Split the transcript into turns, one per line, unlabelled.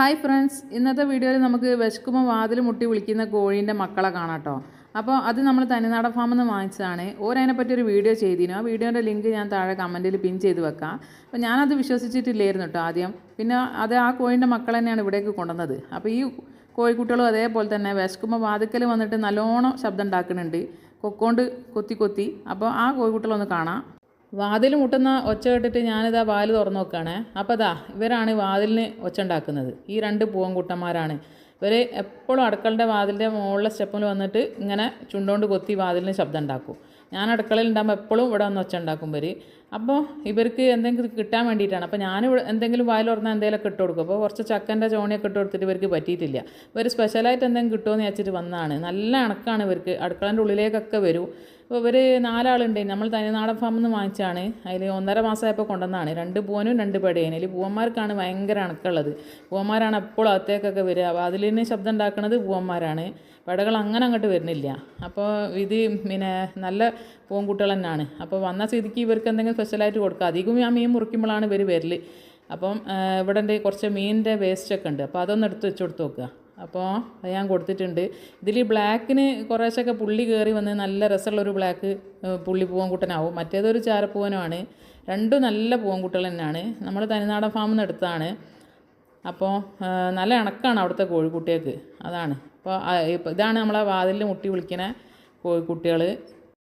Hi friends ഇന്നത്തെ വീഡിയോയിൽ നമുക്ക് വിശക്കുമ്പോൾ വാതിൽ മുട്ടി വിളിക്കുന്ന കോഴീന്റെ മക്കളെ കാണാം കേട്ടോ അപ്പോൾ അത് നമ്മൾ തനിനാടൻ ഫാമിൽ നിന്ന് വാങ്ങിച്ചതാണ്. ഓരതിനെപ്പറ്റി ഒരു വീഡിയോ ചെയ്തിരുന്നു. ആ വീഡിയോന്റെ ലിങ്ക് ഞാൻ താഴെ കമന്റിൽ പിൻ ചെയ്ത് വെക്കാം. അപ്പോൾ ഞാനത് വിശ്വസിച്ചിട്ടില്ലായിരുന്നു കേട്ടോ ആദ്യം. പിന്നെ അത് ആ കോഴീന്റെ മക്കൾ തന്നെയാണ് ഇവിടേക്ക് കൊണ്ടുവന്നത്. അപ്പോൾ ഈ കോഴിക്കുട്ടികളും അതേപോലെ തന്നെ വിശക്കുമ്പോൾ വാതിക്കൽ വന്നിട്ട് നല്ലോണം ശബ്ദം ഉണ്ടാക്കുന്നുണ്ട്. കൊക്കോണ്ട് കൊത്തി കൊത്തി. അപ്പോൾ ആ കോഴിക്കുട്ടികളൊന്ന് കാണാം. വാതിൽ മുട്ടുന്ന ഒച്ച കേട്ടിട്ട് ഞാനിതാ വാതിൽ തുറന്നു നോക്കുകയാണേ അപ്പോൾ അതാ ഇവരാണ് വാതിലിന് ഒച്ച ഉണ്ടാക്കുന്നത്. ഈ രണ്ട് പൂവൻകുട്ടന്മാരാണ്. ഇവർ എപ്പോഴും അടുക്കളുടെ വാതിലിന്റെ മുകളിലെ സ്റ്റെപ്പിൽ വന്നിട്ട് ഇങ്ങനെ ചുണ്ടോണ്ട് കൊത്തി വാതിലിന് ശബ്ദം ഉണ്ടാക്കും. ഞാൻ അടുക്കളയിൽ ഉണ്ടാകുമ്പോൾ എപ്പോഴും ഇവിടെ വന്ന് ഒച്ച ഉണ്ടാക്കും അപ്പോൾ ഇവർക്ക് എന്തെങ്കിലും കിട്ടാൻ വേണ്ടിയിട്ടാണ്. അപ്പോൾ ഞാൻ എന്തെങ്കിലും വായിൽ തുറന്നാൽ എന്തെങ്കിലും ഇട്ട് കൊടുക്കും. അപ്പോൾ കുറച്ച് ചക്കന്റെ ചോണിയൊക്കെ ഇട്ട് കൊടുത്തിട്ട് ഇവർക്ക് പറ്റിയിട്ടില്ല. ഇവർ സ്പെഷ്യലായിട്ട് എന്തെങ്കിലും കിട്ടുമെന്ന് വെച്ചിട്ട് വന്നതാണ്. നല്ല അണക്കാണ് ഇവർക്ക്. അടുക്കളന്റെ ഉള്ളിലേക്കൊക്കെ വരും. അപ്പോൾ ഇവർ നാലാളുണ്ട്. നമ്മൾ തനിനാടൻ ഫാമിൽ നിന്ന് വാങ്ങിച്ചാണ്. അതിൽ ഒന്നര മാസമായപ്പോൾ കൊണ്ടുവന്നതാണ്. രണ്ട് പൂവനും രണ്ട് പെടയും അതിൽ പൂവന്മാർക്കാണ് ഭയങ്കര അണക്കുള്ളത് പൂവന്മാരാണ് എപ്പോഴും അകത്തേക്കൊക്കെ വരിക. അപ്പോൾ അതിൽ നിന്ന് ശബ്ദം ഉണ്ടാക്കുന്നത് പൂവന്മാരാണ്. പടകൾ അങ്ങനെ അങ്ങോട്ട് വരുന്നില്ല. അപ്പോൾ ഇത് പിന്നെ നല്ല പൂവൻകുട്ടികൾ തന്നെയാണ് അപ്പോൾ വന്ന സ്ഥിതിക്ക് ഇവർക്ക് എന്തെങ്കിലും സ്പെഷ്യലായിട്ട് കൊടുക്കുക അധികം ഞാൻ മീൻ മുറിക്കുമ്പോഴാണ് ഇവർ വരൽ അപ്പം ഇവിടെ ഉണ്ട് കുറച്ച് മീനിന്റെ വേസ്റ്റൊക്കെ ഉണ്ട്. അപ്പോൾ അതൊന്ന് എടുത്ത് വെച്ച് കൊടുത്ത് നോക്കുക. അപ്പോൾ അത് ഞാൻ കൊടുത്തിട്ടുണ്ട്. ഇതിൽ ബ്ലാക്കിന് കുറേശ്ശൊക്കെ പുള്ളി കയറി വന്ന് നല്ല രസമുള്ളൊരു ബ്ലാക്ക് പുള്ളി പൂവൻകുട്ടനാവും. മറ്റേതൊരു ചാരപ്പൂവനുമാണ്. രണ്ടും നല്ല പൂവൻകുട്ടികൾ തന്നെയാണ്. നമ്മൾ തനിനാടൻ ഫാമിൽ നിന്ന് എടുത്തതാണ്. അപ്പോൾ നല്ല ഇണക്കാണ് അവിടുത്തെ കോഴിക്കുട്ടികൾക്ക്. അതാണ്. അപ്പോൾ ഇതാണ് നമ്മളെ വാതിലിൽ മുട്ടി വിളിക്കുന്ന കോഴിക്കുട്ടികൾ